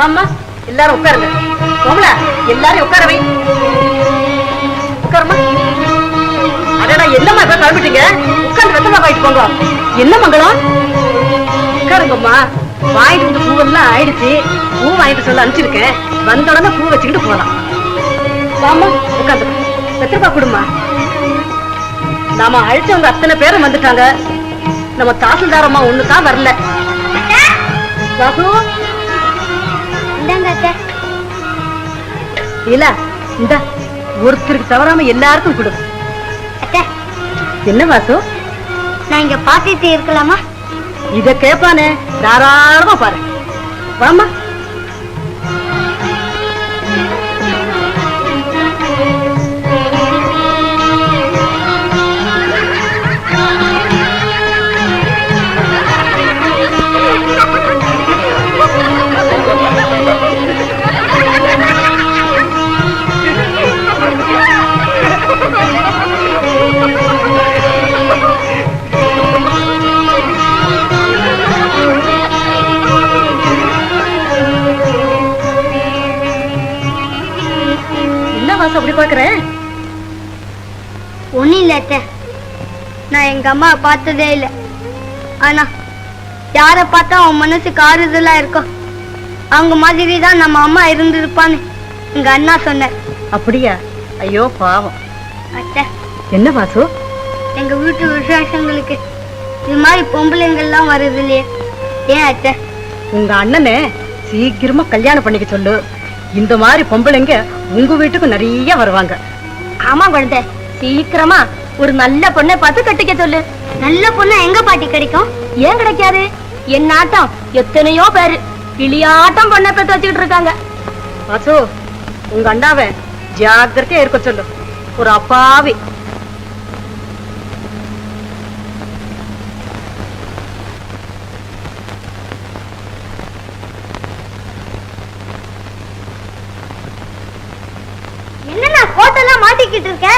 வாம்மா எல்லாரும் உட்காருங்க. கோமலா எல்லாரும் உட்கார வை. உட்காருமா? அடடா என்னம்மா இப்ப கிளம்பிட்டீங்க? உட்கார்ந்து வெத்தமா வாங்கிட்டு போங்க. என்ன மங்களம்? உட்காருங்கம்மா. வாங்கிட்டு வந்து பூவெல்லாம் ஆயிடுச்சு. பூ வாங்கிட்டு சொல்ல அனுப்பிச்சிருக்கேன். வந்த உடனே பூ வச்சுக்கிட்டு போலாம். வாமா உட்காந்து வெத்தரப்பா கொடுமா நாம அழைச்சவங்க அத்தனை பேரும் வந்துட்டாங்க. நம்ம தாசில்தார் அம்மா ஒண்ணுதான் வரல. பாபு இல்ல இந்த. ஒருத்தருக்கு தவறாம எல்லாருக்கும் கொடு. என்ன வாசு? நான் இங்க பாத்துட்டு இருக்கலாமா? இத கேப்பானே? தாராளமா பாரு. வாமா அத்தை நான் எங்க அம்மா பார்த்ததே இல்ல. ஆனா யார பார்த்தா அவன் மனசுக்கு ஆறுதலா இருக்கும்? அவங்க மாதிரி தான் நம்ம அம்மா இருந்திருப்பான்னு எங்க அண்ணா சொன்னார். அப்படியா? ஐயோ பாவம். அத்தை என்ன வாசு எங்க வீட்டு விசேஷங்களுக்கு இது மாதிரி பொம்பளைங்கள்லாம் வருது இல்லையே ஏன் அத்தை? உங்க அண்ணனை சீக்கிரமா கல்யாணம் பண்ணிக்க சொல்லு. இந்த மாதிரி பொம்பளைங்க உங்க வீட்டுக்கு நிறைய வருவாங்க. ஆமா குழந்தை. சீக்கிரமா ஒரு நல்ல பொண்ணை பார்த்து கட்டிக்க சொல்லு. நல்ல பொண்ணு எங்க பாட்டி கிடைக்கும்? ஏன் கிடைக்காது? என் ஆட்டம் எத்தனையோ பேரு. கிளியாட்டம் பொண்ணை பெற்று வச்சுக்கிட்டு இருக்காங்க. வாசு உங்க அண்ணாவை ஜாக்கிரதையா இருக்க சொல்லு. ஒரு அப்பாவி. என்னண்ணா கோட்டெல்லாம் மாட்டிக்கிட்டு இருக்க?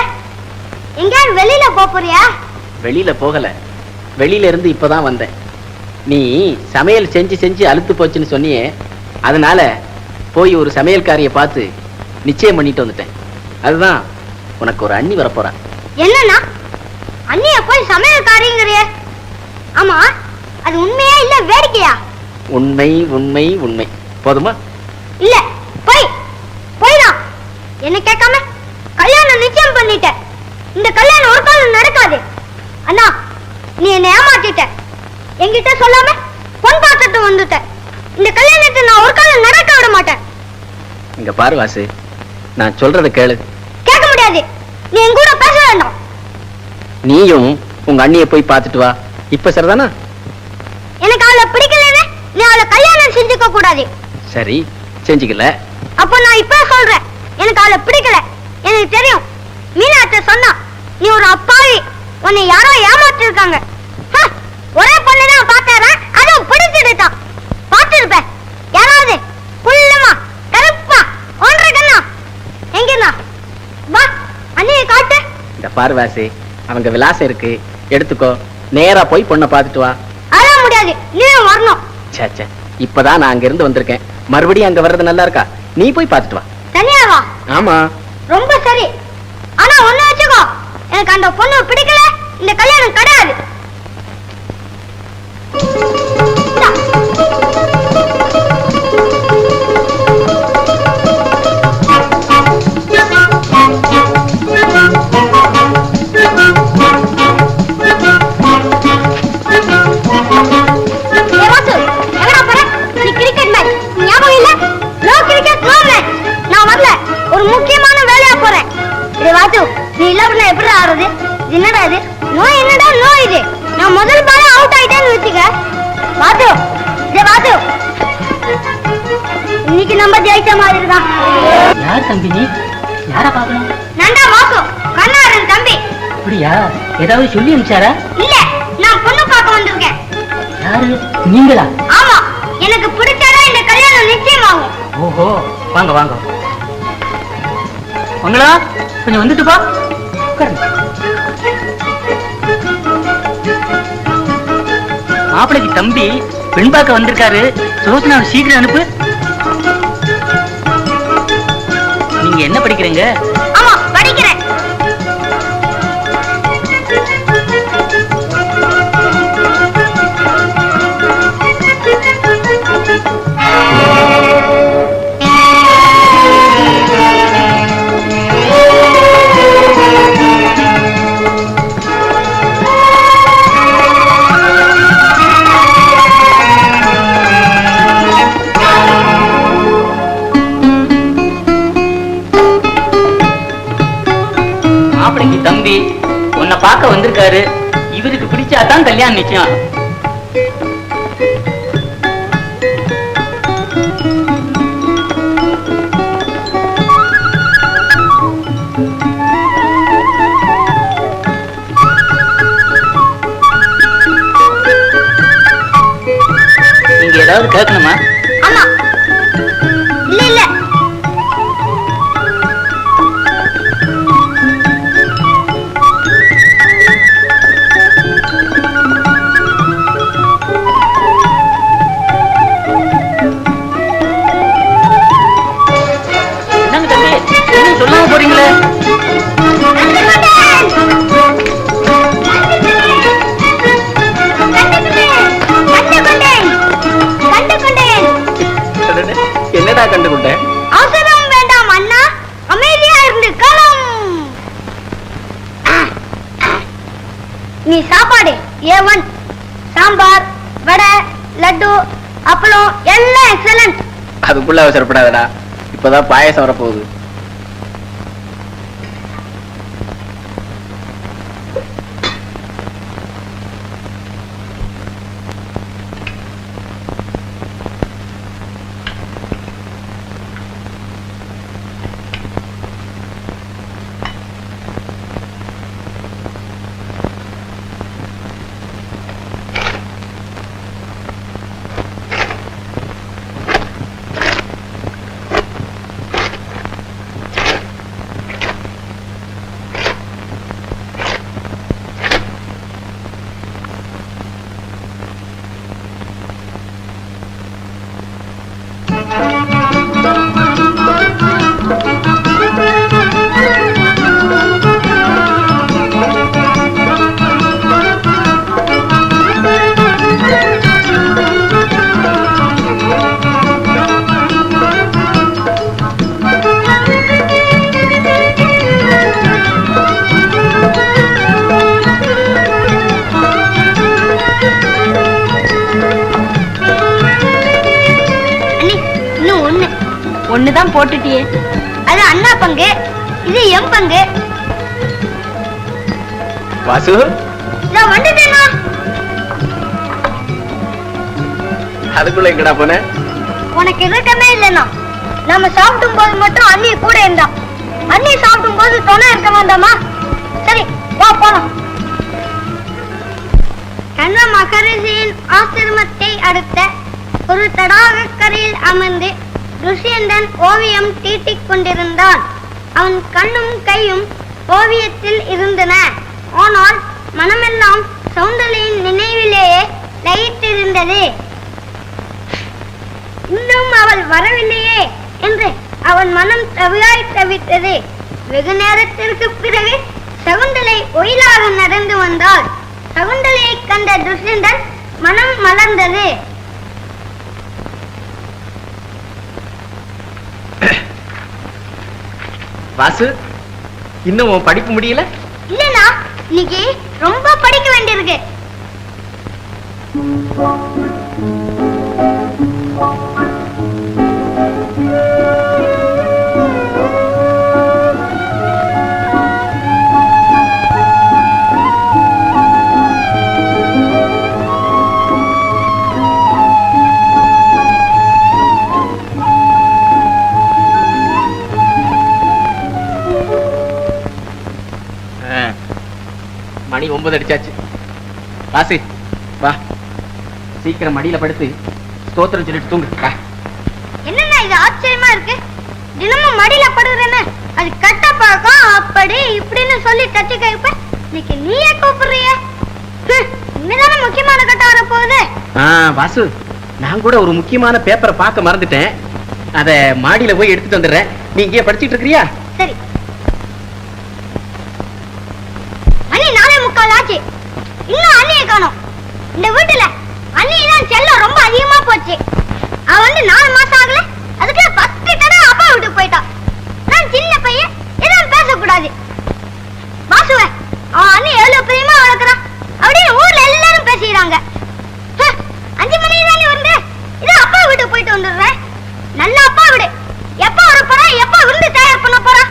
எங்கேயாவது வெளியில போறியா? வெளியில போகல. வெளியில இருந்து இப்பதான் வந்தேன். நீ சமையல் செஞ்சு செஞ்சு அலுத்து போச்சுன்னு சொன்னியே அதனால போய் ஒரு சமையல்காரிய பார்த்து நிச்சயம் பண்ணிட்டு வந்துட்டேன். அதுதான் உனக்கு ஒரு அண்ணி வரப்போறா என்னண்ணா அண்ணிய போய் சமையல்காரிங்கிறிய ஆமா அது உண்மையா இல்ல வேடிக்கையா? உண்மை உண்மை உண்மை. போதுமா? இல்ல போய் போய்தான் என்ன கேட்காம? இந்த கல்யாணம் ஒரு காலம் நடக்காது. அண்ணா நீ என்னை ஏமாத்திட்ட. என்கிட்ட சொல்லாம பொன் பார்த்துட்டு வந்துட்ட இந்த கல்யாணத்தை நான் ஒரு காலம் நடக்க விட மாட்டேன். இங்க பாரு வாசு நான் சொல்றத கேளு. கேட்க முடியாது. நீ என் கூட பேச வேண்டாம். நீயும் உங்க அண்ணிய போய் பார்த்துட்டு வா. இப்ப சரிதானா? எனக்கு அவளை பிடிக்கலன்னு நீ அவளை கல்யாணம் செஞ்சுக்க கூடாது. சரி செஞ்சுக்கல. அப்போ நான் இப்ப சொல்றேன். எனக்கு அவளை பிடிக்கல. எனக்கு தெரியும். மீனாட்ட சொன்னா நீ ஒரு அப்பாவி உன்னை யாரோ ஏமாத்திருக்காங்க ஹ, ஒரே பொண்ணு தான் பார்த்தாரா அதுவும் பிடிச்சிருக்கான் பார்த்திருப்ப யாராவது புள்ளமா கருப்பா ஒன்றரை கண்ணா எங்கண்ணா வா அண்ணியை காட்டு இந்த பாரு வாசு அவங்க விலாசம் இருக்கு. எடுத்துக்கோ. நேரா போய் பொண்ணை பார்த்துட்டு வா. முடியாது. வரணும். இப்பதான் நான் அங்க இருந்து வந்திருக்கேன். மறுபடியும் அங்க வர்றது நல்லா இருக்கா? நீ போய் பார்த்துட்டு வா. தனியா வா. ஆமா. ரொம்ப சரி. ஆனா ஒண்ணு வச்சுக்கோ. எனக்கு அந்த பொண்ணு பிடிக்கல. இந்த கல்யாணம் கிடையாது. இன்னைக்கு நம்ம ஜெயிச்ச மாதிரி தான் யார் தம்பி நீ? யார பாக்கணும் நண்டா வாசு கண்ணாரன் தம்பி. அப்படியா? ஏதாவது சொல்லி அனுப்பிச்சாரா? இல்ல நான் பொண்ணு பார்க்க வந்திருக்கேன். யாரு? நீங்களா? ஆமா எனக்கு பிடிச்சாதான் இந்த கல்யாணம் நிச்சயமாகும் ஓஹோ வாங்க வாங்க. மங்களா கொஞ்சம் வந்துட்டு பா. உட்காருங்க. மாப்பிளைக்கு தம்பி பெண் பார்க்க வந்திருக்காரு. சோசனா சீக்கிரம் அனுப்பு. என்ன படிக்கிறீங்க? மாப்பிளைக்கு தம்பி உன்னை பார்க்க வந்திருக்காரு. இவருக்கு பிடிச்சாதான் கல்யாணம் நிச்சயம். இங்க ஏதாவது கேட்கணுமா? ஆமா. இல்ல இல்ல. அப்பளம் எல்லாம் எக்ஸலன்ட் அதுக்குள்ள அவசரப்படாதடா. இப்பதான் பாயசம் வரப்போகுது. ஒண்ணுதான் போட்டுட்டியே. அது அண்ணா பங்கு இது எம் பங்கு. வாசு? நான் வந்துட்டேனா அதுக்குள்ள எங்கடா போன? உனக்கு இருக்கமே இல்லைன்னா நம்ம சாப்பிடும் போது மட்டும் அண்ணி கூட இருந்தா. அண்ணி சாப்பிடும் போது துணை இருக்க வேண்டாமா சரி வா போலாம். கண்ண மகரிஷியின் ஆசிரமத்தை அடுத்த ஒரு தடாகக்கரையில் அமர்ந்து துஷ்யந்தன் ஓவியம் தீட்டிக் கொண்டிருந்தான். அவன் கண்ணும் கையும் ஓவியத்தில் இருந்தன. ஆனால் மனமெல்லாம் சௌந்தரியின் நினைவிலேயே லயித்திருந்தது இன்னும் அவள் வரவில்லையே என்று அவன் மனம் தவியாய் தவித்தது வெகு நேரத்திற்கு பிறகு சகுந்தலை ஒயிலாக நடந்து வந்தாள். சகுந்தலையை கண்ட துஷ்யந்தன் மனம் மலர்ந்தது. வாசு இன்னும் உன் படிப்பு முடியல? இல்லனா இன்னைக்கு ரொம்ப படிக்க வேண்டியிருக்கு. ஒன்பது அடிச்சாச்சு. வாசு வா. சீக்கிரம் மடியில படுத்து ஸ்தோத்திரம் சொல்லிட்டு தூங்கு. வா. என்னண்ணா இது ஆச்சரியமா இருக்கு? தினமும் மடியில படுகிறேன்னு அது கட்ட பழக்கம் அப்படி இப்படின்னு சொல்லி தட்டி கேட்ப. இன்னைக்கு நீயே கூப்பிடுறிய. இனிதானே முக்கியமான கட்டம் வரப்போகுது ஆ வாசு நான் கூட ஒரு முக்கியமான பேப்பரை பார்க்க மறந்துட்டேன். அத மாடியில போய் எடுத்துட்டு வந்துடுறேன். நீ இங்கே படிச்சிட்டு இருக்கிறியா? சரி நாலே ஆச்சு இன்னும் அண்ணியை காணும். இந்த வீட்டுல அண்ணி தான் செல்லம் ரொம்ப அதிகமா போச்சு. அவ வந்து நாலு மாசம் ஆகல. அதுக்கு பத்து தடவை அப்பா வீட்டுக்கு போயிட்டான். நான் சின்ன பையன் எதுவும் பேசக்கூடாது. வாசுவ அவன் அண்ணி எவ்வளவு பிரியமா வளர்க்குறான். அப்படின்னு ஊர்ல எல்லாரும் பேசிக்கிறாங்க. அஞ்சு மணி தானே வந்து? இது அப்பா வீட்டுக்கு போயிட்டு வந்துடுறேன். நல்ல அப்பா வீடு. எப்ப வர போறா எப்ப விருந்து தயார் பண்ண போறா?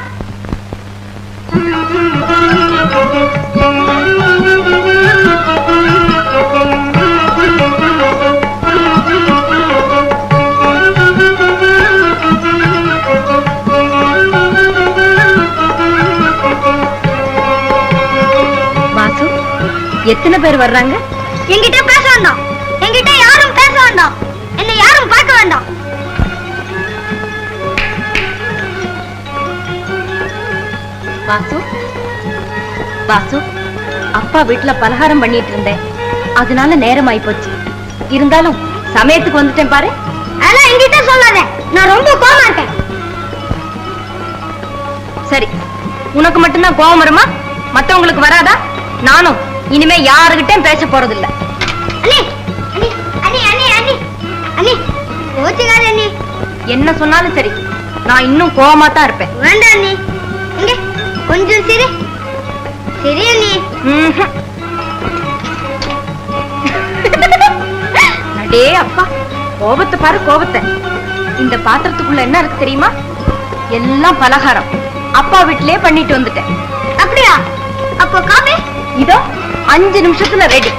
எத்தனை பேர் வர்றாங்க. என்கிட்ட பேச வேண்டாம். என்கிட்ட யாரும் பேச வேண்டாம். என்னை யாரும் பார்க்க வேண்டாம். வாசு வாசு அப்பா வீட்டுல பலகாரம் பண்ணிட்டு இருந்தேன். அதனால நேரம் ஆயி போச்சு. இருந்தாலும் சமயத்துக்கு வந்துட்டேன் பாரு. அதெல்லாம் என்கிட்ட சொல்லாத. நான் ரொம்ப கோவமா இருக்கேன். சரி உனக்கு மட்டும்தான் கோபம் வருமா? மத்தவங்களுக்கு வராதா? நானும். இனிமே யாருகிட்டயும் பேச போறது இல்ல என்ன சொன்னாலும் சரி நான் இன்னும் கோவமா தான் இருப்பேன். வேண்டாம் அண்ணி. இங்க கொஞ்சம் சிரி. சரி அண்ணி. அடே அப்பா கோபத்தை பாரு கோபத்தை. இந்த பாத்திரத்துக்குள்ள என்ன இருக்கு தெரியுமா? எல்லாம் பலகாரம். அப்பா வீட்டிலே பண்ணிட்டு வந்துட்டேன். அப்படியா? அப்போ காபி? இதோ அஞ்சு நிமிஷத்துல ரெடி